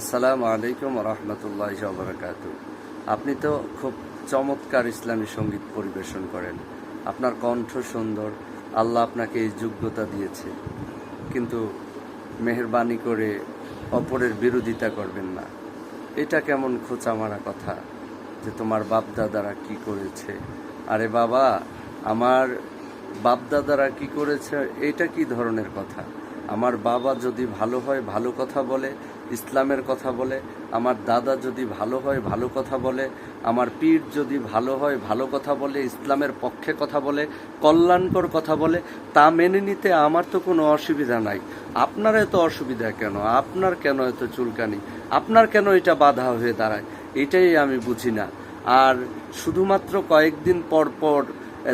আসসালামু আলাইকুম রহমতুল্লাহ বরকাত আপনি তো খুব চমৎকার ইসলামী সংগীত পরিবেশন করেন। আপনার কণ্ঠ সুন্দর, আল্লাহ আপনাকে এই যোগ্যতা দিয়েছে। কিন্তু মেহরবানি করে অপরের বিরোধিতা করবেন না। এটা কেমন খোঁচা মারা কথা যে তোমার বাপদাদারা কি করেছে? আরে বাবা, আমার বাপদাদারা কি করেছে? এটা কি ধরনের কথা? আমার বাবা যদি ভালো হয়, ভালো কথা বলে ইসলামের কথা বলে, আমার দাদা যদি ভালো হয়, ভালো কথা বলে, আমার পীর যদি ভালো হয়, ভালো কথা বলে, ইসলামের পক্ষে কথা বলে, কল্যাণকর কথা বলে, তা মেনে নিতে আমার তো কোনো অসুবিধা নাই। আপনার এত অসুবিধা কেন? আপনার কেন এত চুলকানি? আপনার কেন এটা বাধা হয়ে দাঁড়ায়? এটাই আমি বুঝি না। আর শুধুমাত্র কয়েকদিন পর পর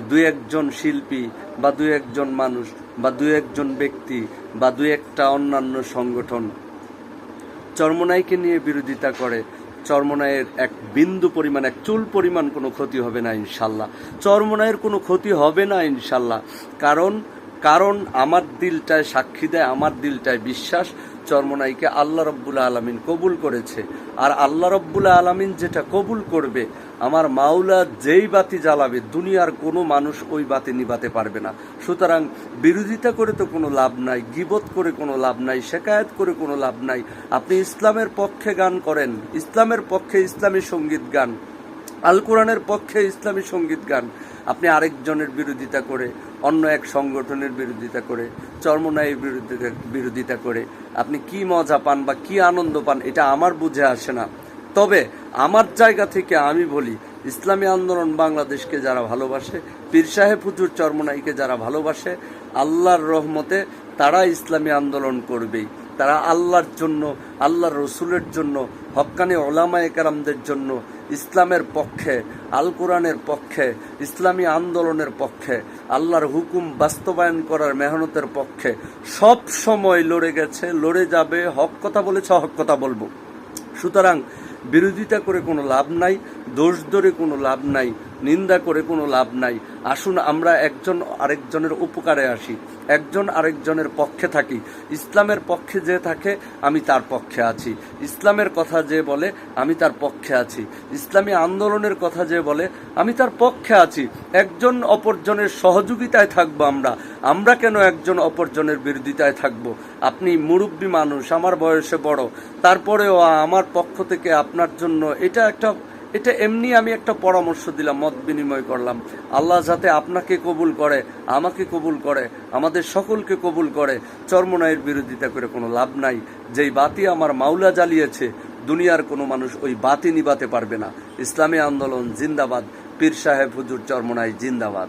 দু একজন শিল্পী বা দু একজন মানুষ বা দু একজন ব্যক্তি বা দু একটা অন্যান্য সংগঠন চর্মনাইকে নিয়ে বিরোধিতা করে চর্মনায়ের এক বিন্দু পরিমাণ, এক চুল পরিমাণ কোনো ক্ষতি হবে না, ইনশাল্লাহ। চর্মনায়ের কোনো ক্ষতি হবে না, ইনশাল্লাহ। কারণ কারণ আমার দিলটায় সাক্ষী দেয়, আমার দিলটায় বিশ্বাস চর্মনাইকে আল্লাহ রব্বুল্লা আলমিন কবুল করেছে। আর আল্লাহ রব্বুল্লা আলমিন যেটা কবুল করবে আমার মাওলা যেই বাতি জ্বালাবে, দুনিয়ার কোনো মানুষ ওই বাতি নিবাতে পারবে না। সুতরাং বিরোধিতা করে তো কোনো লাভ নাই, গিবত করে কোনো লাভ নাই, শেকায়ত করে কোনো লাভ নাই। আপনি ইসলামের পক্ষে গান করেন, ইসলামের পক্ষে ইসলামী সংগীত গান আল কোরআনের পক্ষে ইসলামী সংগীত গান। আপনি আরেকজনের বিরোধিতা করে, অন্য এক সংগঠনের বিরোধিতা করে চর্মনায়ের বিরোধিতা বিরোধিতা করে, আপনি কি মজা পান বা কি আনন্দ পান, এটা আমার বুঝে আসে না। তবে আমার জায়গা থেকে আমি বলি, ইসলামী আন্দোলন বাংলাদেশকে যারা ভালোবাসে, পীর সাহেব হুজুর চর্মনাইকে যারা ভালোবাসে, আল্লাহর রহমতে তারা ইসলামী আন্দোলন করবেই। তারা আল্লাহর জন্য, আল্লাহর রসুলের জন্য হক্কানি ওলামা একরামদের জন্য, ইসলামের পক্ষে, আল কোরআনের পক্ষে, ইসলামী আন্দোলনের পক্ষে, আল্লাহর হুকুম বাস্তবায়ন করার মেহনতের পক্ষে, সব সময় লড়ে গেছে, লড়ে যাবে, হক কথা বলেছে, হক কথা বলব। সুতরাং বিরোধিতা করে কোনো লাভ নাই। দোষ ধরে কোনো লাভ নাই, নিন্দা করে কোনো লাভ নাই। আসুন আমরা একজন আরেকজনের উপকারে আসি, একজন আরেকজনের পক্ষে থাকি। ইসলামের পক্ষে যে থাকে, আমি তার পক্ষে আছি। ইসলামের কথা যে বলে, আমি তার পক্ষে আছি। ইসলামী আন্দোলনের কথা যে বলে, আমি তার পক্ষে আছি। একজন অপরজনের সহযোগিতায় থাকব আমরা। আমরা কেন একজন অপরজনের বিরোধিতায় থাকব? আপনি মুরব্বী মানুষ, আমার বয়সে বড়। তারপরেও আমার পক্ষ থেকে আপনার জন্য এটা একটা এটা এমনি আমি একটা পরামর্শ দিলাম, মত বিনিময় করলাম। আল্লাহ যাতে আপনাকে কবুল করে, আমাকে কবুল করে, আমাদের সকলকে কবুল করে, চর্মনায়ের বিরোধিতা করে কোনো লাভ নাই। যেই বাতি আমার মাওলা জ্বালিয়েছে, দুনিয়ার কোনো মানুষ ওই বাতি নিবাতে পারবে না। ইসলামী আন্দোলন জিন্দাবাদ, পীর সাহেব হুজুর চর্মনাই জিন্দাবাদ।